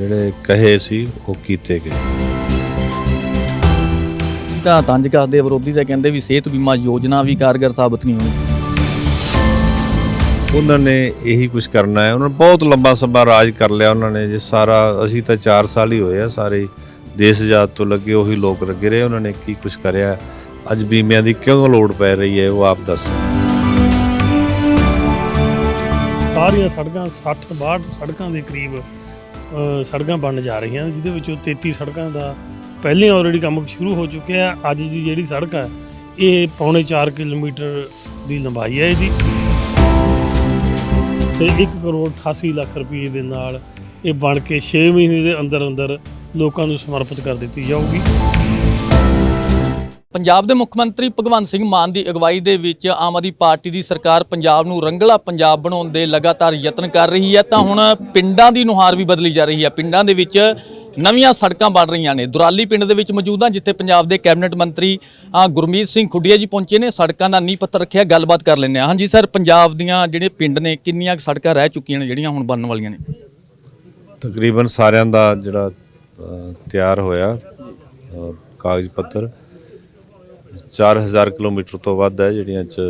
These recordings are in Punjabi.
ਜਿਹੜੇ ਕਹੇ ਸੀ ਉਹ ਕੀਤੇ ਗਏ। ਤਾਂ ਤੰਜ ਕਰਦੇ ਵਿਰੋਧੀ ਤਾਂ ਕਹਿੰਦੇ ਵੀ ਸਿਹਤ ਬੀਮਾ ਯੋਜਨਾ ਵੀ ਕਾਰਗਰ ਸਾਬਤ ਨਹੀਂ ਹੋਣੀ। ਉਹਨਾਂ ਨੇ ਇਹੀ ਕੁਝ ਕਰਨਾ ਹੈ। ਉਹਨਾਂ ਨੇ ਬਹੁਤ ਲੰਬਾ ਸਮਾਂ ਰਾਜ ਕਰ ਲਿਆ ਉਹਨਾਂ ਨੇ। ਜੇ ਸਾਰਾ ਅਸੀਂ ਤਾਂ 4 ਸਾਲ ਹੀ ਹੋਏ ਆ ਸਾਰੇ ਦੇਸ਼ ਆਜ਼ਾਦ ਤੋਂ ਲੱਗੇ ਉਹੀ ਲੋਕ ਲੱਗੇ ਰਹੇ। ਉਹਨਾਂ ਨੇ ਕੀ ਕੁਝ ਕਰਿਆ? ਅੱਜ ਬੀਮਿਆਂ ਦੀ ਕਿਉਂ ਲੋੜ ਪੈ ਰਹੀ ਹੈ? ਉਹ ਆਪ ਦੱਸ। ਸਾਰੀਆਂ ਸੜਕਾਂ 60 62 ਸੜਕਾਂ ਦੇ ਕਰੀਬ ਸੜਕਾਂ ਬਣ ਜਾ ਰਹੀਆਂ ਨੇ, ਜਿਹਦੇ ਵਿੱਚੋਂ 33 ਸੜਕਾਂ ਦਾ ਪਹਿਲੇ ਆਲਰੇਡੀ ਕੰਮ ਸ਼ੁਰੂ ਹੋ ਚੁੱਕਿਆ ਅੱਜ ਦੀ ਜਿਹੜੀ ਸੜਕ ਹੈ ਇਹ ਪੌਣੇ 4 ਕਿਲੋਮੀਟਰ ਦੀ ਲੰਬਾਈ ਹੈ ਇਹਦੀ। ਤੇ 1 ਕਰੋੜ 88 ਲੱਖ ਰੁਪਏ ਦੇ ਨਾਲ ਇਹ ਬਣ ਕੇ 6 ਮਹੀਨੇ ਦੇ ਅੰਦਰ ਅੰਦਰ ਲੋਕਾਂ ਨੂੰ ਸਮਰਪਿਤ ਕਰ ਦਿੱਤੀ ਜਾਊਗੀ। ਪੰਜਾਬ ਦੇ ਮੁੱਖ ਮੰਤਰੀ ਭਗਵੰਤ ਸਿੰਘ ਮਾਨ ਦੀ ਅਗਵਾਈ ਦੇ ਵਿੱਚ ਆਮ ਆਦਮੀ ਪਾਰਟੀ ਦੀ ਸਰਕਾਰ ਪੰਜਾਬ ਨੂੰ ਰੰਗਲਾ ਪੰਜਾਬ ਬਣਾਉਣ ਦੇ ਲਗਾਤਾਰ ਯਤਨ ਕਰ ਰਹੀ ਹੈ, ਤਾਂ ਹੁਣ ਪਿੰਡਾਂ ਦੀ ਨੁਹਾਰ ਵੀ ਬਦਲੀ ਜਾ ਰਹੀ ਹੈ। ਪਿੰਡਾਂ ਦੇ ਵਿੱਚ ਨਵੀਆਂ ਸੜਕਾਂ ਬਣ ਰਹੀਆਂ ਨੇ। ਦੁਰਾਲੀ ਪਿੰਡ ਦੇ ਵਿੱਚ ਮੌਜੂਦ ਹਾਂ, ਜਿੱਥੇ ਪੰਜਾਬ ਦੇ ਕੈਬਨਿਟ ਮੰਤਰੀ ਗੁਰਮੀਤ ਸਿੰਘ ਖੁੱਡੀਆ ਜੀ ਪਹੁੰਚੇ ਨੇ। ਸੜਕਾਂ ਦਾ ਨੀਂਹ ਪੱਥਰ ਰੱਖਿਆ, ਗੱਲਬਾਤ ਕਰ ਲੈਂਦੇ ਹਾਂ। ਹਾਂਜੀ ਸਰ, ਪੰਜਾਬ ਦੀਆਂ ਜਿਹੜੇ ਪਿੰਡ ਨੇ, ਕਿੰਨੀਆਂ ਕੁ ਸੜਕਾਂ ਰਹਿ ਚੁੱਕੀਆਂ ਨੇ, ਜਿਹੜੀਆਂ ਹੁਣ ਬਣਨ ਵਾਲੀਆਂ ਨੇ? ਤਕਰੀਬਨ ਸਾਰਿਆਂ ਦਾ ਜਿਹੜਾ ਤਿਆਰ ਹੋਇਆ ਕਾਗਜ਼ ਪੱਤਰ। 4000 ਕਿਲੋਮੀਟਰ ਤੋਂ ਵੱਧ ਹੈ ਜਿਹੜੀਆਂ ਚ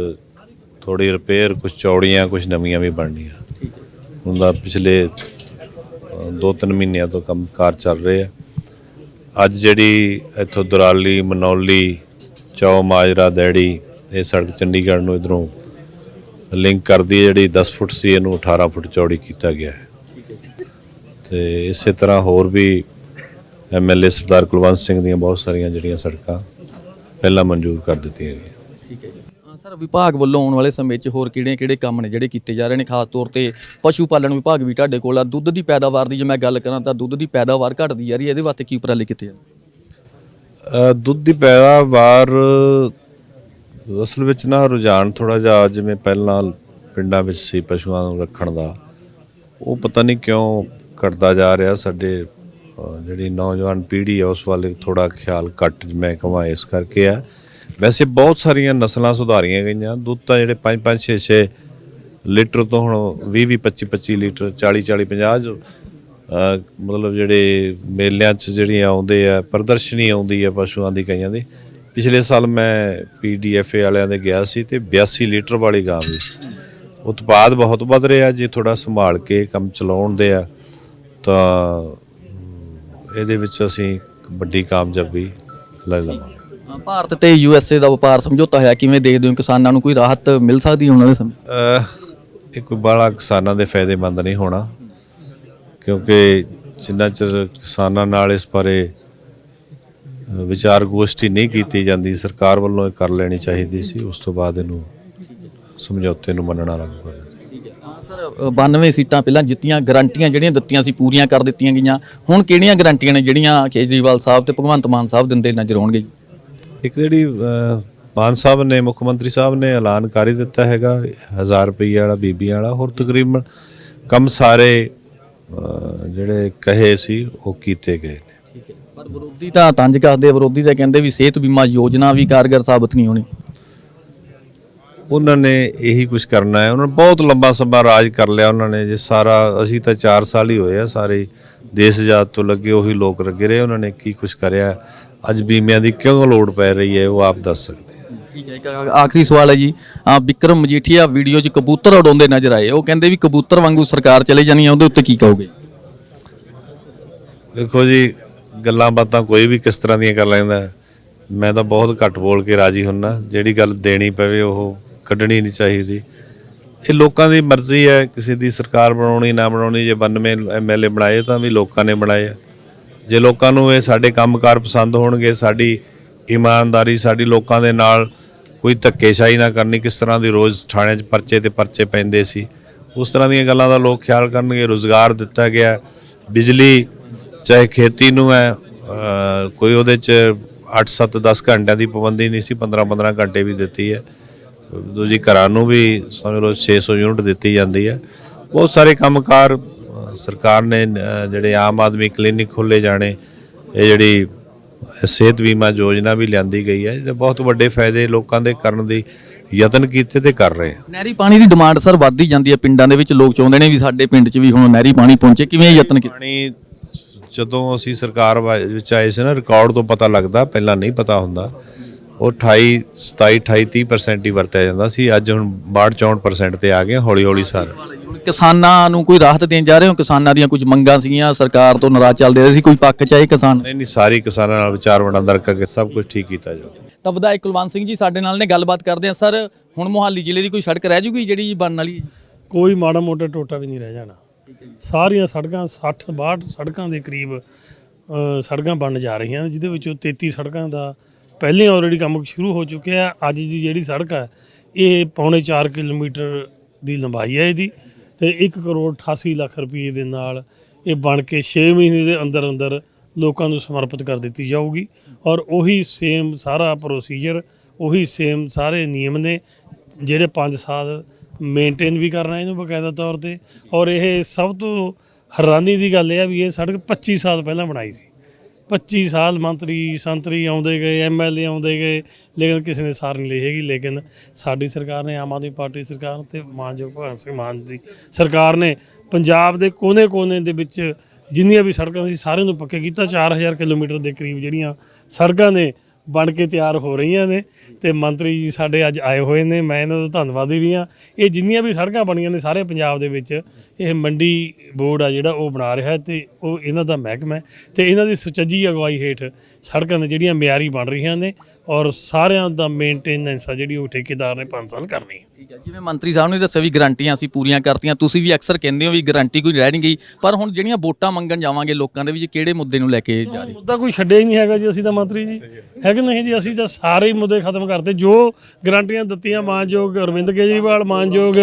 ਥੋੜੀ ਰਿਪੇਅਰ ਕੁਝ ਚੌੜੀਆਂ ਕੁਝ ਨਵੀਆਂ ਵੀ ਬਣਨੀਆਂ। ਹੁਣ ਦਾ ਪਿਛਲੇ 2-3 ਮਹੀਨਿਆਂ ਤੋਂ ਕੰਮ ਕਾਰ ਚੱਲ ਰਹੇ ਆ। ਅੱਜ ਜਿਹੜੀ ਇੱਥੋਂ ਦੁਰਾਲੀ ਮਨੌਲੀ ਚੌ ਮਾਜਰਾ ਦੈੜੀ ਇਹ ਸੜਕ ਚੰਡੀਗੜ੍ਹ ਨੂੰ ਇਧਰੋਂ ਲਿੰਕ ਕਰਦੀ ਹੈ ਜਿਹੜੀ 10 ਫੁੱਟ ਸੀ ਇਹਨੂੰ 18 ਫੁੱਟ ਚੌੜੀ ਕੀਤਾ ਗਿਆ ਹੈ। ਤੇ ਇਸੇ ਤਰ੍ਹਾਂ ਹੋਰ ਵੀ ਐਮਐਲਏ ਸਰਦਾਰ ਕੁਲਵੰਤ ਸਿੰਘ ਦੀਆਂ ਬਹੁਤ ਸਾਰੀਆਂ ਜਿਹੜੀਆਂ ਸੜਕਾਂ ਪਹਿਲਾਂ ਮਨਜ਼ੂਰ ਕਰ ਦਿੱਤੀਆਂ ਗਈਆਂ। ਠੀਕ ਹੈ ਜੀ। ਸਰ ਵਿਭਾਗ ਵੱਲੋਂ ਆਉਣ ਵਾਲੇ ਸਮੇਂ 'ਚ ਹੋਰ ਕਿਹੜੇ ਕਿਹੜੇ ਕੰਮ ਨੇ ਜਿਹੜੇ ਕੀਤੇ ਜਾ ਰਹੇ ਨੇ? ਖਾਸ ਤੌਰ ਤੇ ਪਸ਼ੂ ਪਾਲਣ ਵਿਭਾਗ ਵੀ ਤੁਹਾਡੇ ਕੋਲ ਆ। ਦੁੱਧ ਦੀ ਪੈਦਾਵਾਰ ਦੀ ਜੇ ਮੈਂ ਗੱਲ ਕਰਾਂ ਤਾਂ ਦੁੱਧ ਦੀ ਪੈਦਾਵਾਰ ਘਟਦੀ ਜਾ ਰਹੀ ਹੈ। ਇਹਦੇ ਵਾਸਤੇ ਕੀ ਉਪਰਾਲੇ ਕੀਤੇ ਜਾ ਦੁੱਧ ਦੀ ਪੈਦਾਵਾਰ ਅਸਲ ਵਿੱਚ ਨਾ ਰੁਝਾਨ ਥੋੜਾ ਜਿਹਾ ਜਿਵੇਂ ਪਹਿਲਾਂ ਪਿੰਡਾਂ ਵਿੱਚ ਸੀ ਪਸ਼ੂਆਂ ਨੂੰ ਰੱਖਣ ਦਾ ਉਹ ਪਤਾ ਨਹੀਂ ਕਿਉਂ ਘਟਦਾ ਜਾ ਰਿਹਾ ਸਾਡੇ ਜਿਹੜੀ ਨੌਜਵਾਨ ਪੀੜ੍ਹੀ ਹੈ ਉਸ ਵੱਲ ਥੋੜਾ ਖਿਆਲ ਘੱਟ ਮੈਂ ਕਹਾਂ ਇਸ ਕਰਕੇ ਆ। ਵੈਸੇ ਬਹੁਤ ਸਾਰੀਆਂ ਨਸਲਾਂ ਸੁਧਾਰੀਆਂ ਗਈਆਂ। ਦੁੱਧ ਤਾਂ ਜਿਹੜੇ 5 5 6 6 ਲੀਟਰ ਤੋਂ ਹੁਣ 20 20 25 25 ਲੀਟਰ 40 40 50 ਮਤਲਬ ਜਿਹੜੇ ਮੇਲਿਆਂ 'ਚ ਜਿਹੜੀਆਂ ਆਉਂਦੇ ਆ, ਪ੍ਰਦਰਸ਼ਨੀ ਆਉਂਦੀ ਹੈ ਪਸ਼ੂਆਂ ਦੀ, ਕਈਆਂ ਦੀ। ਪਿਛਲੇ ਸਾਲ ਮੈਂ ਪੀਡੀਐਫਏ ਵਾਲਿਆਂ ਦੇ ਗਿਆ ਸੀ ਤੇ 82 ਲੀਟਰ ਵਾਲੀ ਗਾਂ ਵੀ। ਉਤਪਾਦ ਬਹੁਤ ਵੱਧ ਰਿਹਾ। ਜੇ ਥੋੜਾ ਸੰਭਾਲ ਕੇ ਕੰਮ ਚਲਾਉਣ ਦੇ ਆ, ਤਾਂ ਇਹਦੇ ਵਿੱਚ ਅਸੀਂ ਇੱਕ ਵੱਡੀ ਕਾਮਯਾਬੀ ਲੈ ਲਵਾਂਗੇ। ਭਾਰਤ ਤੇ ਯੂਐਸਏ ਦਾ ਵਪਾਰ ਸਮਝੌਤਾ ਹੋਇਆ ਕਿਵੇਂ ਦੇਖਦੇ ਹੋ? ਕਿਸਾਨਾਂ ਨੂੰ ਕੋਈ ਰਾਹਤ ਮਿਲ ਸਕਦੀ ਹੈ ਉਹਨਾਂ ਦੇ ਸਮੇਂ? ਅਹ ਇਹ ਕੋਈ ਬਾਲਾ ਕਿਸਾਨਾਂ ਦੇ ਫਾਇਦੇਮੰਦ ਨਹੀਂ ਹੋਣਾ ਕਿਉਂਕਿ ਜਿੰਨਾ ਚਿਰ ਕਿਸਾਨਾਂ ਨਾਲ ਇਸ ਬਾਰੇ ਵਿਚਾਰ ਗੋਸ਼ਟੀ ਨਹੀਂ ਕੀਤੀ ਜਾਂਦੀ ਸਰਕਾਰ ਵੱਲੋਂ ਇਹ ਕਰ ਲੈਣੀ ਚਾਹੀਦੀ ਸੀ ਉਸ ਤੋਂ ਬਾਅਦ ਇਹਨੂੰ ਸਮਝੌਤੇ ਨੂੰ ਮੰਨਣਾ ਲਾਗੂ ਕਰਨਾ। 92 ਸੀਟਾਂ ਪਹਿਲਾਂ ਜਿੱਤੀਆਂ ਗਰੰਟੀਆਂ ਜਿਹੜੀਆਂ ਦਿੱਤੀਆਂ ਸੀ ਪੂਰੀਆਂ ਕਰ ਦਿੱਤੀਆਂ ਗਈਆਂ। ਹੁਣ ਕਿਹੜੀਆਂ ਗਰੰਟੀਆਂ ਨੇ ਜਿਹੜੀਆਂ ਕੇਜਰੀਵਾਲ ਸਾਹਿਬ ਤੇ ਭਗਵੰਤ ਮਾਨ ਸਾਹਿਬ ਦਿੰਦੇ ਨਜ਼ਰ ਆਉਣਗੇ ਜੀ? ਇੱਕ ਜਿਹੜੀ ਮਾਨ ਸਾਹਿਬ ਨੇ ਮੁੱਖ ਮੰਤਰੀ ਸਾਹਿਬ ਨੇ ਐਲਾਨ ਕਰ ਹੀ ਦਿੱਤਾ ਹੈਗਾ 1000 ਰੁਪਏ ਵਾਲਾ ਬੀਬੀਆਂ ਵਾਲਾ ਹੋਰ ਤਕਰੀਬਨ ਕੰਮ ਸਾਰੇ ਜਿਹੜੇ ਕਹੇ ਸੀ ਉਹ ਕੀਤੇ ਗਏ ਨੇ। ਠੀਕ ਹੈ। ਪਰ ਵਿਰੋਧੀ ਤਾਂ ਤੰਜ ਕਰਦੇ ਵਿਰੋਧੀ ਤਾਂ ਕਹਿੰਦੇ ਵੀ ਸਿਹਤ ਬੀਮਾ ਯੋਜਨਾ ਵੀ ਕਾਰਗਰ ਸਾਬਤ ਨਹੀਂ ਹੋਣੀ। ਉਹਨਾਂ ਨੇ ਇਹੀ ਕੁਝ ਕਰਨਾ ਹੈ। ਉਹਨਾਂ ਨੇ ਬਹੁਤ ਲੰਬਾ ਸਮਾਂ ਰਾਜ ਕਰ ਲਿਆ ਉਹਨਾਂ ਨੇ। ਜੇ ਸਾਰਾ ਅਸੀਂ ਤਾਂ 4 ਸਾਲ ਹੀ ਹੋਏ ਆ ਸਾਰੇ ਦੇਸ਼ ਆਜ਼ਾਦ ਤੋਂ ਲੱਗੇ ਉਹੀ ਲੋਕ ਲੱਗੇ ਰਹੇ ਉਹਨਾਂ ਨੇ ਕੀ ਕੁਝ ਕਰਿਆ। ਅੱਜ ਬੀਮਿਆਂ ਦੀ ਕਿਉਂ ਲੋੜ ਪੈ ਰਹੀ ਹੈ ਉਹ ਆਪ ਦੱਸ ਸਕਦੇ ਆ। ਠੀਕ ਹੈ ਇੱਕ ਆਖਰੀ ਸਵਾਲ ਹੈ ਜੀ। ਆ ਵਿਕਰਮ ਮਜੀਠੀਆ ਵੀਡੀਓ 'ਚ ਕਬੂਤਰ ਉਡਾਉਂਦੇ ਨਜ਼ਰ ਆਏ। ਉਹ ਕਹਿੰਦੇ ਵੀ ਕਬੂਤਰ ਵਾਂਗੂ ਸਰਕਾਰ ਚਲੇ ਜਾਣੀ ਆ ਉਹਦੇ ਉੱਤੇ ਕੀ ਕਹੋਗੇ? ਦੇਖੋ ਜੀ ਗੱਲਾਂ ਬਾਤਾਂ ਕੋਈ ਵੀ ਕਿਸ ਤਰ੍ਹਾਂ ਦੀਆਂ ਕਰ ਲੈਂਦਾ ਹੈ। ਮੈਂ ਤਾਂ ਬਹੁਤ ਘੱਟ ਬੋਲ ਕੇ ਰਾਜੀ ਹੁੰਨਾ। ਜਿਹੜੀ ਗੱਲ ਦੇਣੀ ਪਵੇ ਉਹ ਕੱਢਣੀ ਨਹੀਂ ਚਾਹੀਦੀ। ਇਹ ਲੋਕਾਂ ਦੀ ਮਰਜ਼ੀ ਹੈ, ਕਿਸੇ ਦੀ ਸਰਕਾਰ ਬਣਾਉਣੀ ਨਾ ਬਣਾਉਣੀ, ਜੇ 92 ਐਮਐਲਏ ਬਣਾਏ ਤਾਂ ਵੀ ਲੋਕਾਂ ਨੇ ਬਣਾਏ ਆ। ਜੇ ਲੋਕਾਂ ਨੂੰ ਇਹ ਸਾਡੇ ਕੰਮਕਾਰ ਪਸੰਦ ਹੋਣਗੇ, ਸਾਡੀ ਇਮਾਨਦਾਰੀ, ਸਾਡੀ ਲੋਕਾਂ ਦੇ ਨਾਲ ਕੋਈ ਧੱਕੇਸ਼ਾਹੀ ਨਾ ਕਰਨੀ, ਕਿਸ ਤਰ੍ਹਾਂ ਦੀ ਰੋਜ਼ ਥਾਣੇ 'ਚ ਪਰਚੇ ਤੇ ਪਰਚੇ ਪੈਂਦੇ ਸੀ, ਉਸ ਤਰ੍ਹਾਂ ਦੀਆਂ ਗੱਲਾਂ ਦਾ ਲੋਕ ਖਿਆਲ ਕਰਨਗੇ। ਰੋਜ਼ਗਾਰ ਦਿੱਤਾ ਗਿਆ, ਬਿਜਲੀ ਚਾਹੇ ਖੇਤੀ ਨੂੰ ਹੈ ਕੋਈ ਉਹਦੇ 'ਚ 8 7 10 ਘੰਟਿਆਂ ਦੀ ਪਾਬੰਦੀ ਨਹੀਂ ਸੀ 15 15 ਘੰਟੇ ਵੀ ਦਿੱਤੀ ਹੈ। ਦੂਜੀ ਘਰਾਂ ਨੂੰ ਵੀ ਸਮਝ ਲਓ 600 ਯੂਨਿਟ ਦਿੱਤੀ ਜਾਂਦੀ ਹੈ। ਬਹੁਤ ਸਾਰੇ ਕੰਮਕਾਰ ਸਰਕਾਰ ਨੇ ਜਿਹੜੇ ਆਮ ਆਦਮੀ ਕਲੀਨਿਕ ਖੋਲੇ ਜਾਣੇ ਇਹ ਜਿਹੜੀ ਸਿਹਤ ਬੀਮਾ ਯੋਜਨਾ ਵੀ ਲਿਆਂਦੀ ਗਈ ਹੈ ਇਹਦੇ ਬਹੁਤ ਵੱਡੇ ਫਾਇਦੇ ਲੋਕਾਂ ਦੇ ਕਰਨ ਦੀ ਯਤਨ ਕੀਤੇ ਤੇ ਕਰ ਰਹੇ ਆ ਨਹਿਰੀ ਪਾਣੀ ਦੀ ਡਿਮਾਂਡ ਸਰ ਵੱਧਦੀ ਜਾਂਦੀ ਹੈ ਪਿੰਡਾਂ ਦੇ ਵਿੱਚ ਲੋਕ ਚਾਹੁੰਦੇ ਨੇ ਵੀ ਸਾਡੇ ਪਿੰਡ 'ਚ ਵੀ ਹੁਣ ਨਹਿਰੀ ਪਾਣੀ ਪਹੁੰਚੇ ਕਿਵੇਂ ਯਤਨ ਕੀਤਾ? ਪਾਣੀ ਜਦੋਂ ਅਸੀਂ ਸਰਕਾਰ ਵਿੱਚ ਆਏ ਸੀ ਨਾ ਰਿਕਾਰਡ ਤੋਂ ਪਤਾ ਲੱਗਦਾ ਪਹਿਲਾਂ ਨਹੀਂ ਪਤਾ ਹੁੰਦਾ। ਉਹ 28 27 28 30% ਹੀ ਵਰਤਿਆ ਜਾਂਦਾ ਸੀ। ਅੱਜ ਹੁਣ 62 64% ਤੇ ਆ ਗਏ ਹੌਲੀ ਹੌਲੀ ਸਾਰੇ। ਹੁਣ ਕਿਸਾਨਾਂ ਨੂੰ ਕੋਈ ਰਾਹਤ ਦੇਣ ਜਾ ਰਹੇ ਹੋ? ਕਿਸਾਨਾਂ ਦੀਆਂ ਕੁਝ ਮੰਗਾਂ ਸੀਗੀਆਂ? ਸਰਕਾਰ ਤੋਂ ਨਾਰਾਜ਼ ਚੱਲਦੇ ਰਹੇ ਸੀ? ਕੋਈ ਪੱਕ ਚਾਹੇ ਕਿਸਾਨ? ਨਹੀਂ ਨਹੀਂ ਸਾਰੀ ਕਿਸਾਨਾਂ ਨਾਲ ਵਿਚਾਰ ਵਟਾਂਦਰਾ ਕਰਕੇ ਸਭ ਕੁਝ ਠੀਕ ਕੀਤਾ ਜਾਊ ਤਾਂ ਵਿਧਾਇਕ ਕੁਲਵੰਤ ਸਿੰਘ ਜੀ ਸਾਡੇ ਨਾਲ ਨੇ ਗੱਲਬਾਤ ਕਰਦੇ ਆ ਸਰ ਹੁਣ ਮੋਹਾਲੀ ਜ਼ਿਲ੍ਹੇ ਦੀ ਕੋਈ ਸੜਕ ਰਹਿ ਜੂਗੀ ਜਿਹੜੀ ਬਣਨ ਵਾਲੀ ਹੈ? ਕੋਈ ਮਾੜਾ ਮੋਟਾ ਟੋਟਾ ਵੀ ਨਹੀਂ ਰਹਿ ਜਾਣਾ। ਸਾਰੀਆਂ ਸੜਕਾਂ 60 62 ਸੜਕਾਂ ਦੇ ਕਰੀਬ ਸੜਕਾਂ ਬਣ ਜਾ ਰਹੀਆਂ ਜਿਹਦੇ ਵਿੱਚੋਂ 33 ਸੜਕਾਂ ਦਾ ਪਹਿਲੇ ਆਲਰੇਡੀ ਕੰਮ ਸ਼ੁਰੂ ਹੋ ਚੁੱਕਿਆ ਹੈ ਅੱਜ ਦੀ ਜਿਹੜੀ ਸੜਕ ਹੈ ਇਹ ਪੌਣੇ 4 ਕਿਲੋਮੀਟਰ ਦੀ ਲੰਬਾਈ ਹੈ ਇਹਦੀ ਤੇ 1 ਕਰੋੜ 88 ਲੱਖ ਰੁਪਏ ਦੇ ਨਾਲ ਇਹ ਬਣ ਕੇ 6 ਮਹੀਨੇ ਦੇ ਅੰਦਰ ਅੰਦਰ ਲੋਕਾਂ ਨੂੰ ਸਮਰਪਿਤ ਕਰ ਦਿੱਤੀ ਜਾਊਗੀ। ਔਰ ਉਹੀ ਸੇਮ ਸਾਰਾ ਪ੍ਰੋਸੀਜਰ ਉਹੀ ਸੇਮ ਸਾਰੇ ਨਿਯਮ ਨੇ, ਜਿਹੜੇ 5 ਸਾਲ ਮੇਨਟੇਨ ਵੀ ਕਰਨਾ ਇਹਨੂੰ ਬਕਾਇਦਾ ਤੌਰ ਤੇ। ਔਰ ਇਹ ਸਭ ਤੋਂ ਹੈਰਾਨੀ ਦੀ ਗੱਲ ਇਹ ਆ ਵੀ ਇਹ ਸੜਕ 25 ਸਾਲ ਪਹਿਲਾਂ ਬਣਾਈ ਸੀ। 25 ਸਾਲ ਮੰਤਰੀ, ਸੰਤਰੀ ਆਉਂਦੇ ਗਏ ਐਮਐਲਏ ਆਉਂਦੇ ਗਏ, ਲੇਕਿਨ ਕਿਸੇ ਨੇ ਸਾਰ ਨਹੀਂ ਲਈ ਹੈਗੀ, ਲੇਕਿਨ ਸਾਡੀ ਸਰਕਾਰ ਨੇ ਆਮ ਆਦਮੀ ਪਾਰਟੀ ਸਰਕਾਰ ਤੇ ਮਾਨਯੋਗ ਭਗਵੰਤ ਸਿੰਘ ਮਾਨ ਦੀ ਸਰਕਾਰ ਨੇ ਪੰਜਾਬ ਦੇ ਕੋਨੇ-ਕੋਨੇ ਦੇ ਵਿੱਚ ਜਿੰਨੀਆਂ ਵੀ ਸੜਕਾਂ ਸੀ, ਸਾਰਿਆਂ ਨੂੰ ਪੱਕੇ ਕੀਤਾ। 4000 ਕਿਲੋਮੀਟਰ ਦੇ ਕਰੀਬ ਜਿਹੜੀਆਂ ਸੜਕਾਂ ਨੇ, ਬਣ ਕੇ ਤਿਆਰ ਹੋ ਰਹੀਆਂ ਨੇ। ਤੇ ਮੰਤਰੀ ਜੀ ਸਾਡੇ ਅੱਜ ਆਏ ਹੋਏ ਨੇ, ਮੈਂ ਇਹਨਾਂ ਦਾ ਧੰਨਵਾਦੀ ਵੀ ਹਾਂ। ਇਹ ਜਿੰਨੀਆਂ ਵੀ ਸੜਕਾਂ ਬਣੀਆਂ ਨੇ ਸਾਰੇ ਪੰਜਾਬ ਦੇ ਵਿੱਚ, ਇਹ ਮੰਡੀ ਬੋਰਡ ਆ ਜਿਹੜਾ ਉਹ ਬਣਾ ਰਿਹਾ ਹੈ ਤੇ ਉਹ ਇਹਨਾਂ ਦਾ ਮਹਿਕਮਾ ਹੈ ਤੇ ਇਹਨਾਂ ਦੀ ਸੁਚੱਜੀ ਅਗਵਾਈ ਹੇਠ ਸੜਕਾਂ ਨੇ ਜਿਹੜੀਆਂ ਮਿਆਰੀ ਬਣ ਰਹੀਆਂ ਨੇ ਔਰ ਸਾਰਿਆਂ ਦਾ ਮੇਨਟੇਨੈਂਸ ਆ ਜਿਹੜੀ ਉਹ ਠੇਕੇਦਾਰ ਨੇ 5 ਸਾਲ ਕਰਨੀ ਹੈ। ਠੀਕ ਹੈ ਜਿਵੇਂ ਮੰਤਰੀ ਸਾਹਿਬ ਨੇ ਦੱਸਿਆ ਵੀ ਗਰੰਟੀਆਂ ਅਸੀਂ ਪੂਰੀਆਂ ਕਰਤੀਆਂ ਤੁਸੀਂ ਵੀ ਅਕਸਰ ਕਹਿੰਦੇ ਹੋ ਵੀ ਗਰੰਟੀ ਕੋਈ ਰਹਿ ਨਹੀਂ ਗਈ ਪਰ ਹੁਣ ਜਿਹੜੀਆਂ ਵੋਟਾਂ ਮੰਗਣ ਜਾਵਾਂਗੇ ਲੋਕਾਂ ਦੇ ਵਿੱਚ ਕਿਹੜੇ ਮੁੱਦੇ ਨੂੰ ਲੈ ਕੇ ਜਾ ਰਹੇ ਮੁੱਦਾ ਕੋਈ ਛੱਡਿਆ ਹੀ ਨਹੀਂ ਹੈਗਾ ਜੀ ਅਸੀਂ ਤਾਂ ਮੰਤਰੀ ਜੀ। ਹੈ ਕਿ ਨਹੀਂ ਜੀ ਅਸੀਂ ਤਾਂ ਸਾਰੇ ਹੀ ਮੁੱਦੇ ਖਤਮ ਕਰਤੇ। ਜੋ ਗਰੰਟੀਆਂ ਦਿੱਤੀਆਂ ਮਾਨਯੋਗ ਅਰਵਿੰਦ ਕੇਜਰੀਵਾਲ ਮਾਨਯੋਗ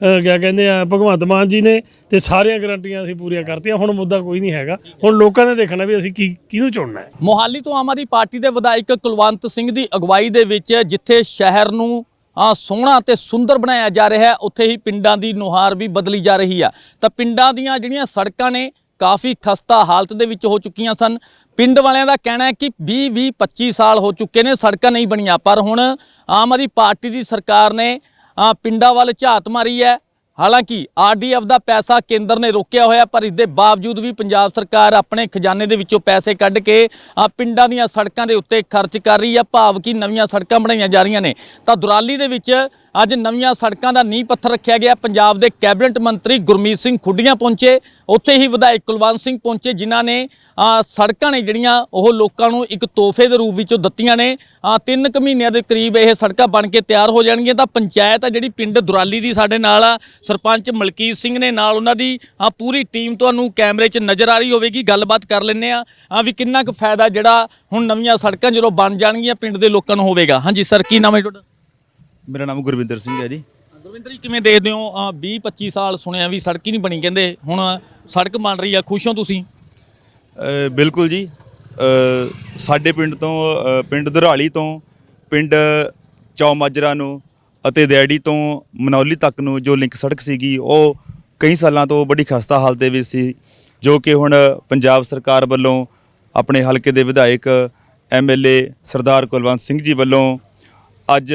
ਕਿਆ ਕਹਿੰਦੇ ਆ, ਭਗਵੰਤ ਮਾਨ ਜੀ ਨੇ ਤੇ ਸਾਰੀਆਂ ਗਰੰਟੀਆਂ ਅਸੀਂ ਪੂਰੀਆਂ ਕਰਤੀਆਂ, ਹੁਣ ਮੁੱਦਾ ਕੋਈ ਨਹੀਂ ਹੈਗਾ। ਹੁਣ ਲੋਕਾਂ ਨੇ ਦੇਖਣਾ ਵੀ ਅਸੀਂ ਕੀ, ਕਿਹਨੂੰ ਚੁਣਨਾ ਹੈ। ਮੋਹਾਲੀ ਤੋਂ ਆਮ ਆਦਮੀ ਪਾਰਟੀ ਦੇ ਵਿਧਾਇਕ ਕੁਲਵੰਤ ਸਿੰਘ ਦੀ ਅਗਵਾਈ ਦੇ ਵਿੱਚ ਜਿੱਥੇ ਸ਼ਹਿਰ ਨੂੰ ਆ ਸੋਹਣਾ ਤੇ ਸੁੰਦਰ ਬਣਾਇਆ ਜਾ ਰਿਹਾ ਹੈ, ਉੱਥੇ ਹੀ ਪਿੰਡਾਂ ਦੀ ਨੁਹਾਰ ਵੀ ਬਦਲੀ ਜਾ ਰਹੀ ਆ। ਤਾਂ ਪਿੰਡਾਂ ਦੀਆਂ ਜਿਹੜੀਆਂ ਸੜਕਾਂ ਨੇ, ਕਾਫੀ ਖਸਤਾ ਹਾਲਤ ਦੇ ਵਿੱਚ ਹੋ ਚੁੱਕੀਆਂ ਸਨ। ਪਿੰਡ ਵਾਲਿਆਂ ਦਾ ਕਹਿਣਾ ਹੈ ਕਿ 20 20 25 ਸਾਲ ਹੋ ਚੁੱਕੇ ਨੇ, ਸੜਕਾਂ ਨਹੀਂ ਬਣੀਆਂ। ਪਰ ਹੁਣ ਆਮ ਆਦਮੀ ਪਾਰਟੀ ਦੀ ਸਰਕਾਰ ਨੇ ਪਿੰਡਾਂ ਵੱਲ ਝਾਤ ਮਾਰੀ ਹੈ। ਹਾਲਾਂਕਿ ਆਰਡੀਐਫ ਦਾ ਪੈਸਾ ਕੇਂਦਰ ਨੇ ਰੋਕਿਆ ਹੋਇਆ, ਪਰ ਇਸ ਦੇ ਬਾਵਜੂਦ ਵੀ ਪੰਜਾਬ ਸਰਕਾਰ ਆਪਣੇ ਖਜ਼ਾਨੇ ਦੇ ਵਿੱਚੋਂ ਪੈਸੇ ਕੱਢ ਕੇ ਪਿੰਡਾਂ ਦੀਆਂ ਸੜਕਾਂ ਦੇ ਉੱਤੇ ਖਰਚ ਕਰ ਰਹੀ ਹੈ। ਭਾਵ ਕਿ ਨਵੀਆਂ ਸੜਕਾਂ ਬਣਾਈਆਂ ਜਾ ਰਹੀਆਂ ਨੇ। ਤਾਂ ਦੁਰਾਲੀ ਦੇ ਵਿੱਚ ਅੱਜ ਨਵੀਆਂ ਸੜਕਾਂ ਦਾ ਨੀਂਹ ਪੱਥਰ ਰੱਖਿਆ ਗਿਆ। ਪੰਜਾਬ ਦੇ ਕੈਬਨਿਟ ਮੰਤਰੀ ਗੁਰਮੀਤ ਸਿੰਘ ਖੁੱਡੀਆਂ ਪਹੁੰਚੇ। ਉੱਥੇ ਹੀ ਵਿਧਾਇਕ ਕੁਲਵੰਤ ਸਿੰਘ ਪਹੁੰਚੇ, ਜਿਨ੍ਹਾਂ ਨੇ ਸੜਕਾਂ ਨੇ ਜਿਹੜੀਆਂ ਉਹ ਲੋਕਾਂ ਨੂੰ ਇੱਕ ਤੋਹਫੇ ਦੇ ਰੂਪ ਵਿੱਚ ਦਿੱਤੀਆਂ ਨੇ। ਆ ਤਿੰਨ ਕੁ ਮਹੀਨਿਆਂ ਦੇ ਕਰੀਬ ਇਹ ਸੜਕਾਂ ਬਣ ਕੇ ਤਿਆਰ ਹੋ ਜਾਣਗੀਆਂ। ਤਾਂ ਪੰਚਾਇਤ ਆ ਜਿਹੜੀ ਪਿੰਡ ਦੁਰਾਲੀ ਦੀ ਸਾਡੇ ਨਾਲ ਆ, ਸਰਪੰਚ ਮਲਕੀਤ ਸਿੰਘ ਨੇ ਨਾਲ ਉਹਨਾਂ ਦੀ ਆ ਪੂਰੀ ਟੀਮ ਤੁਹਾਨੂੰ ਕੈਮਰੇ 'ਚ ਨਜ਼ਰ ਆ ਰਹੀ ਹੋਵੇਗੀ। ਗੱਲਬਾਤ ਕਰ ਲੈਂਦੇ ਆ। ਆ ਵੀ ਕਿੰਨਾ ਕੁ ਫਾਇਦਾ ਜਿਹੜਾ ਹੁਣ ਨਵੀਆਂ ਸੜਕਾਂ ਜਦੋਂ ਬਣ ਜਾਣਗੀਆਂ ਪਿੰਡ ਦੇ ਲੋਕਾਂ ਨੂੰ ਹੋਵੇਗਾ। ਹਾਂਜੀ, ਸਰ, ਕੀ ਨਾਮ ਹੈ ਤੁਹਾਡਾ? ਮੇਰਾ ਨਾਮ ਗੁਰਵਿੰਦਰ ਸਿੰਘ ਹੈ ਜੀ। ਗੁਰਵਿੰਦਰ ਜੀ ਕਿਵੇਂ ਦੇਖਦੇ ਹੋ? 20 25 ਸਾਲ ਸੁਣਿਆ ਵੀ ਸੜਕ ਹੀ ਨਹੀਂ ਬਣੀ ਕਹਿੰਦੇ ਹੁਣ ਸੜਕ ਬਣ ਰਹੀ ਆ ਖੁਸ਼ ਹੋ ਤੁਸੀਂ? ਬਿਲਕੁਲ ਜੀ। ਸਾਡੇ ਪਿੰਡ ਤੋਂ ਪਿੰਡ ਦੁਰਾਲੀ ਤੋਂ ਪਿੰਡ ਚੌਮਾਜਰਾ ਨੂੰ ਅਤੇ ਦਿਆੜੀ ਤੋਂ ਮਨੌਲੀ ਤੱਕ ਨੂੰ ਜੋ ਲਿੰਕ ਸੜਕ ਸੀਗੀ ਉਹ ਕਈ ਸਾਲਾਂ ਤੋਂ ਬੜੀ ਖਸਤਾ ਹਾਲਤ ਦੇ ਵਿੱਚ ਸੀ ਜੋ ਕਿ ਹੁਣ ਪੰਜਾਬ ਸਰਕਾਰ ਵੱਲੋਂ ਆਪਣੇ ਹਲਕੇ ਦੇ ਵਿਧਾਇਕ ਐਮਐਲਏ ਸਰਦਾਰ ਕੁਲਵੰਤ ਸਿੰਘ ਜੀ ਵੱਲੋਂ ਅੱਜ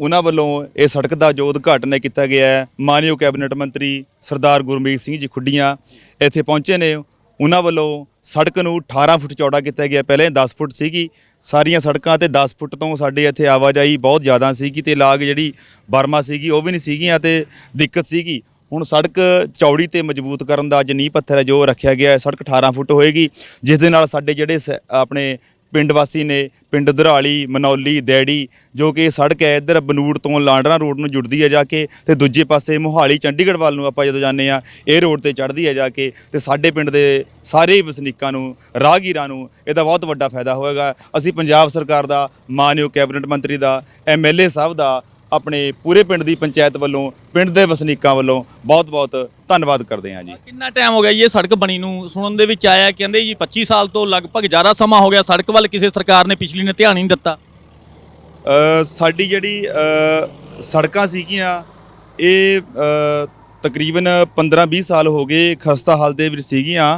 ਉਹਨਾਂ ਵੱਲੋਂ ਇਹ ਸੜਕ ਦਾ ਜੋ ਉਦਘਾਟਨ ਹੈ ਕੀਤਾ ਗਿਆ ਹੈ, ਮਾਨਯੋਗ ਕੈਬਨਿਟ ਮੰਤਰੀ ਸਰਦਾਰ ਗੁਰਮੀਤ ਸਿੰਘ ਜੀ ਖੁੱਡੀਆਂ ਇੱਥੇ ਪਹੁੰਚੇ ਨੇ। ਉਹਨਾਂ ਵੱਲੋਂ ਸੜਕ ਨੂੰ 18 ਫੁੱਟ ਚੌੜਾ ਕੀਤਾ ਗਿਆ। ਪਹਿਲੇ 10 ਫੁੱਟ ਸੀਗੀ। ਸਾਰੀਆਂ ਸੜਕਾਂ ਤੇ 10 ਫੁੱਟ ਤੋਂ ਸਾਡੇ ਇੱਥੇ ਆਵਾਜਾਈ ਬਹੁਤ ਜ਼ਿਆਦਾ ਸੀਗੀ ਤੇ ਲਾਗ ਜਿਹੜੀ ਬਰਮਾ ਸੀਗੀ ਉਹ ਵੀ ਨਹੀਂ ਸੀਗੀਆਂ ਤੇ ਦਿੱਕਤ ਸੀਗੀ। ਹੁਣ ਸੜਕ ਚੌੜੀ ਤੇ ਮਜ਼ਬੂਤ ਕਰਨ ਦਾ ਅੱਜ ਨੀਂਹ ਪੱਥਰ ਹੈ ਜੋ ਰੱਖਿਆ ਗਿਆ ਹੈ। ਸੜਕ 18 ਫੁੱਟ ਹੋਏਗੀ। ਜਿਸ ਦੇ ਨਾਲ ਸਾਡੇ ਜਿਹੜੇ ਸ- ਆਪਣੇ ਪਿੰਡ ਵਾਸੀ ਨੇ, ਪਿੰਡ ਦੁਰਾਲੀ, ਮਨੌਲੀ, ਦੈੜੀ, ਜੋ ਕਿ ਸੜਕ ਹੈ, ਇੱਧਰ ਬਨੂੜ ਤੋਂ ਲਾਂਡਰਾ ਰੋਡ ਨੂੰ ਜੁੜਦੀ ਹੈ ਜਾ ਕੇ ਤੇ ਦੂਜੇ ਪਾਸੇ ਮੋਹਾਲੀ, ਚੰਡੀਗੜ੍ਹ ਵੱਲ ਨੂੰ ਆਪਾਂ ਜਦੋਂ ਜਾਂਦੇ ਆ ਇਹ ਰੋਡ ਤੇ ਚੜ੍ਹਦੀ ਹੈ ਜਾ ਕੇ ਤੇ ਸਾਡੇ ਪਿੰਡ ਦੇ ਸਾਰੇ ਵਸਨੀਕਾਂ ਨੂੰ, ਰਾਹਗੀਰਾਂ ਨੂੰ ਇਹਦਾ ਬਹੁਤ ਵੱਡਾ ਫਾਇਦਾ ਹੋਏਗਾ। ਅਸੀਂ ਪੰਜਾਬ ਸਰਕਾਰ ਦਾ, ਮਾਨਯੋਗ ਕੈਬਨਿਟ ਮੰਤਰੀ ਦਾ ਐਮਐਲਏ ਸਾਹਿਬ ਦਾ ਆਪਣੇ ਪੂਰੇ ਪਿੰਡ ਦੀ ਪੰਚਾਇਤ ਵੱਲੋਂ ਪਿੰਡ ਦੇ ਵਸਨੀਕਾਂ ਵੱਲੋਂ ਬਹੁਤ-ਬਹੁਤ ਧੰਨਵਾਦ ਕਰਦੇ ਹਾਂ ਜੀ। ਕਿੰਨਾ ਟਾਈਮ ਹੋ ਗਿਆ ਜੀ ਇਹ ਸੜਕ ਬਣੀ ਨੂੰ? ਸੁਣਨ ਦੇ ਵਿੱਚ ਆਇਆ ਕਹਿੰਦੇ ਜੀ 25 ਸਾਲ ਤੋਂ ਲਗਭਗ ਜ਼ਿਆਦਾ ਸਮਾਂ ਹੋ ਗਿਆ ਸੜਕ ਵੱਲ ਕਿਸੇ ਸਰਕਾਰ ਨੇ ਪਿਛਲੀ ਨੇ ਧਿਆਨ ਹੀ ਨਹੀਂ ਦਿੱਤਾ। ਸਾਡੀ ਜਿਹੜੀ ਸੜਕਾਂ ਸੀਗੀਆਂ ਇਹ ਤਕਰੀਬਨ 15-20 ਸਾਲ ਹੋ ਗਏ ਖਸਤਾ ਹਾਲ ਦੇ ਵਿੱਚ ਸੀਗੀਆਂ।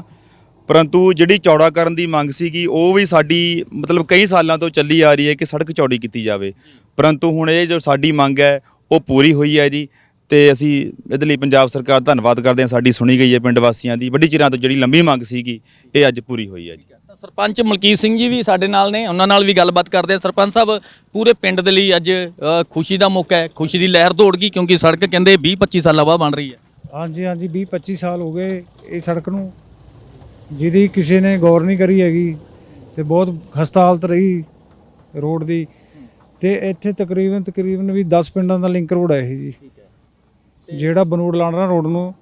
ਪਰੰਤੂ ਜਿਹੜੀ ਚੌੜਾ ਕਰਨ ਦੀ ਮੰਗ ਸੀਗੀ ਉਹ ਵੀ ਸਾਡੀ ਮਤਲਬ ਕਈ ਸਾਲਾਂ ਤੋਂ ਚੱਲੀ ਆ ਰਹੀ ਹੈ ਕਿ ਸੜਕ ਚੌੜੀ ਕੀਤੀ ਜਾਵੇ। ਪਰੰਤੂ ਹੁਣ ਇਹ ਜੋ ਸਾਡੀ ਮੰਗ ਹੈ ਉਹ ਪੂਰੀ ਹੋਈ ਹੈ ਜੀ। ਤੇ ਅਸੀਂ ਇਹਦੇ ਲਈ ਪੰਜਾਬ ਸਰਕਾਰ ਧੰਨਵਾਦ ਕਰਦੇ ਹਾਂ ਸਾਡੀ ਸੁਣੀ ਗਈ ਹੈ ਪਿੰਡ ਵਾਸੀਆਂ ਦੀ। ਵੱਡੀ ਚਿਰਾਂ ਤੋਂ ਜਿਹੜੀ ਲੰਬੀ ਮੰਗ ਸੀਗੀ ਇਹ ਅੱਜ ਪੂਰੀ ਹੋਈ ਹੈ ਜੀ। ਤਾਂ ਸਰਪੰਚ ਮਲਕੀਤ ਸਿੰਘ ਜੀ ਵੀ ਸਾਡੇ ਨਾਲ ਨੇ ਉਹਨਾਂ ਨਾਲ ਵੀ ਗੱਲਬਾਤ ਕਰਦੇ ਆ ਸਰਪੰਚ ਸਾਹਿਬ ਪੂਰੇ ਪਿੰਡ ਦੇ ਲਈ ਅੱਜ ਖੁਸ਼ੀ ਦਾ ਮੌਕਾ ਹੈ। ਖੁਸ਼ੀ ਦੀ ਲਹਿਰ ਦੌੜ ਗਈ ਕਿਉਂਕਿ ਸੜਕ ਕਹਿੰਦੇ 20 25 ਸਾਲਾਂ ਬਾਅਦ ਬਣ ਰਹੀ ਹੈ। ਹਾਂਜੀ ਹਾਂਜੀ 20 25 ਸਾਲ ਹੋ ਗਏ ਇਹ ਸੜਕ ਨੂੰ। ਜਿਹਦੀ ਕਿਸੇ ਨੇ ਗੌਰ ਨਹੀਂ ਕਰੀ ਹੈਗੀ ਤੇ ਬਹੁਤ ਖਸਤਾ ਹਾਲਤ ਰਹੀ ਰੋਡ ਦੀ। ਤੇ ਇੱਥੇ ਤਕਰੀਬਨ ਤਕਰੀਬਨ ਵੀ 10 ਪਿੰਡਾਂ ਦਾ ਲਿੰਕ ਰੋਡ ਹੈ ਇਹ ਜੀ। ਜਿਹੜਾ ਬਨੂੜ ਲਾਂਡਰਾ ਰੋਡ ਨੂੰ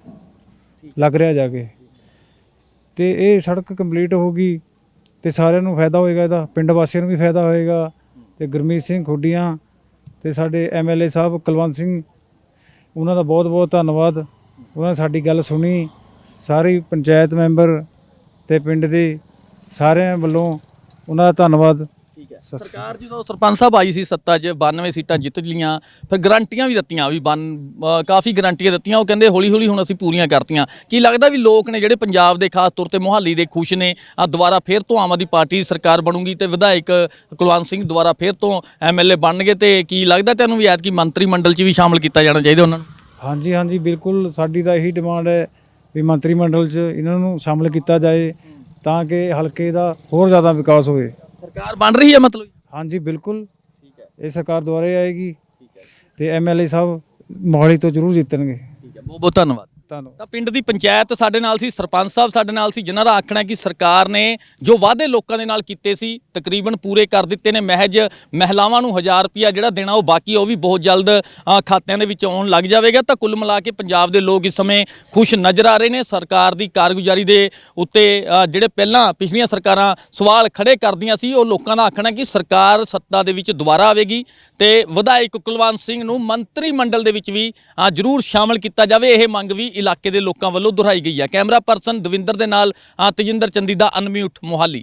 ਲੱਗ ਰਿਹਾ ਜਾ ਕੇ। ਤੇ ਇਹ ਸੜਕ ਕੰਪਲੀਟ ਹੋ ਗਈ ਤੇ ਸਾਰਿਆਂ ਨੂੰ ਫਾਇਦਾ ਹੋਏਗਾ ਇਹਦਾ। ਪਿੰਡ ਵਾਸੀਆਂ ਨੂੰ ਵੀ ਫਾਇਦਾ ਹੋਏਗਾ ਤੇ ਗੁਰਮੀਤ ਸਿੰਘ ਖੁੱਡੀਆਂ ਤੇ ਸਾਡੇ ਐਮਐਲਏ ਸਾਹਿਬ ਕੁਲਵੰਤ ਸਿੰਘ ਉਹਨਾਂ ਦਾ ਬਹੁਤ ਬਹੁਤ ਧੰਨਵਾਦ। ਉਹਨਾਂ ਨੇ ਸਾਡੀ ਗੱਲ ਸੁਣੀ। ਸਾਰੀ ਪੰਚਾਇਤ ਮੈਂਬਰ ਤੇ ਪਿੰਡ ਦੇ ਸਾਰਿਆਂ ਵੱਲੋਂ ਉਹਨਾਂ ਦਾ ਧੰਨਵਾਦ। ਠੀਕ ਹੈ। ਸਰਕਾਰ ਜਦੋਂ ਸਰਪੰਚ ਸਾਹਿਬ ਆਈ ਸੀ ਸੱਤਾ 'ਚ 92 ਸੀਟਾਂ ਜਿੱਤ ਲੀਆਂ ਫਿਰ ਗਰੰਟੀਆਂ ਵੀ ਦਿੱਤੀਆਂ ਵੀ ਬਨ ਕਾਫੀ ਗਰੰਟੀਆਂ ਦਿੱਤੀਆਂ। ਉਹ ਕਹਿੰਦੇ ਹੌਲੀ ਹੌਲੀ ਹੁਣ ਅਸੀਂ ਪੂਰੀਆਂ ਕਰਤੀਆਂ। ਕੀ ਲੱਗਦਾ ਵੀ ਲੋਕ ਨੇ ਜਿਹੜੇ ਪੰਜਾਬ ਦੇ ਖਾਸ ਤੌਰ ਤੇ ਮੋਹਾਲੀ ਦੇ ਖੁਸ਼ ਨੇ ਆ ਦੁਬਾਰਾ ਫੇਰ ਤੋਂ ਆਮ ਆਦਮੀ ਪਾਰਟੀ ਸਰਕਾਰ ਬਣੂਗੀ ਤੇ ਵਿਧਾਇਕ ਕੁਲਵੰਤ ਸਿੰਘ ਦੁਬਾਰਾ ਫੇਰ ਤੋਂ ਐਮਐਲਏ ਬਣਨਗੇ ਤੇ ਕੀ ਲੱਗਦਾ ਤੁਹਾਨੂੰ ਵੀ ਐਤਕੀ ਮੰਤਰੀ ਮੰਡਲ 'ਚ ਵੀ ਸ਼ਾਮਲ ਕੀਤਾ ਜਾਣਾ ਚਾਹੀਦਾ ਉਹਨਾਂ ਨੂੰ? ਹਾਂਜੀ ਹਾਂਜੀ ਬਿਲਕੁਲ। ਸਾਡੀ ਤਾਂ ਇਹੀ ਡਿਮਾਂਡ ਹੈ ਵੀ ਮੰਤਰੀ ਮੰਡਲ 'ਚ ਇਹਨਾਂ ਨੂੰ ਸ਼ਾਮਲ ਕੀਤਾ ਜਾਏ ਤਾਂ ਕਿ ਹਲਕੇ ਦਾ ਹੋਰ ਜ਼ਿਆਦਾ ਵਿਕਾਸ ਹੋਵੇ। ਸਰਕਾਰ ਬਣ ਰਹੀ ਹੈ ਮਤਲਬ? ਹਾਂਜੀ ਬਿਲਕੁਲ। ਇਹ ਸਰਕਾਰ ਦੁਆਰੇ ਆਏਗੀ ਤੇ ਐਮਐਲਏ ਸਾਹਿਬ ਮੋਹਾਲੀ ਤੋਂ ਜ਼ਰੂਰ ਜਿੱਤਣਗੇ। ਠੀਕ ਹੈ ਬਹੁਤ ਬਹੁਤ ਧੰਨਵਾਦ। ਧੰਨਵਾਦ ਤਾਂ ਪਿੰਡ ਦੀ ਪੰਚਾਇਤ ਸਾਡੇ ਨਾਲ ਸੀ ਸਰਪੰਚ ਸਾਹਿਬ ਸਾਡੇ ਨਾਲ ਸੀ ਜਿਨ੍ਹਾਂ ਦਾ ਆਖਣਾ ਹੈ ਕਿ ਸਰਕਾਰ ਨੇ ਜੋ ਵਾਅਦੇ ਲੋਕਾਂ ਦੇ ਨਾਲ ਕੀਤੇ ਸੀ ਤਕਰੀਬਨ ਪੂਰੇ ਕਰ ਦਿੱਤੇ ਨੇ। ਮਹਿਜ ਮਹਿਲਾਵਾਂ ਨੂੰ 1000 ਰੁਪਿਆ ਜਿਹੜਾ ਦੇਣਾ ਉਹ ਬਾਕੀ ਉਹ ਵੀ ਬਹੁਤ ਜਲਦ ਅ, ਖਾਤਿਆਂ ਦੇ ਵਿੱਚ ਆਉਣ ਲੱਗ ਜਾਵੇਗਾ। ਤਾਂ ਕੁੱਲ ਮਿਲਾ ਕੇ ਪੰਜਾਬ ਦੇ ਲੋਕ ਇਸ ਸਮੇਂ ਖੁਸ਼ ਨਜ਼ਰ ਆ ਰਹੇ ਨੇ। ਸਰਕਾਰ ਦੀ ਕਾਰਗੁਜ਼ਾਰੀ ਦੇ ਉੱਤੇ ਅ, ਜਿਹੜੇ ਪਹਿਲਾਂ ਪਿਛਲੀਆਂ ਸਰਕਾਰਾਂ ਸਵਾਲ ਖੜੇ ਕਰਦੀਆਂ ਸੀ ਉਹ ਲੋਕਾਂ ਦਾ ਆਖਣਾ ਕਿ ਸਰਕਾਰ ਸੱਤਾ ਦੇ ਵਿੱਚ ਦੁਬਾਰਾ ਆਵੇਗੀ ਤੇ ਵਿਧਾਇਕ ਕੁਲਵੰਤ ਸਿੰਘ ਨੂੰ ਮੰਤਰੀ ਮੰਡਲ ਦੇ ਵਿੱਚ ਵੀ ਅ, ਜ਼ਰੂਰ ਸ਼ਾਮਲ ਕੀਤਾ ਜਾਵੇ। ਇਹ ਮੰਗ ਵੀ ਇਲਾਕੇ ਦੇ ਲੋਕਾਂ ਵੱਲੋਂ ਦੁਹਰਾਈ ਗਈ ਹੈ। ਕੈਮਰਾ ਪਰਸਨ ਦਵਿੰਦਰ ਦੇ ਨਾਲ ਅ, ਤੇਜਿੰਦਰ ਚੰਦੀ ਦਾ ਅਨਮਿਊਟ ਮੋਹਾਲੀ।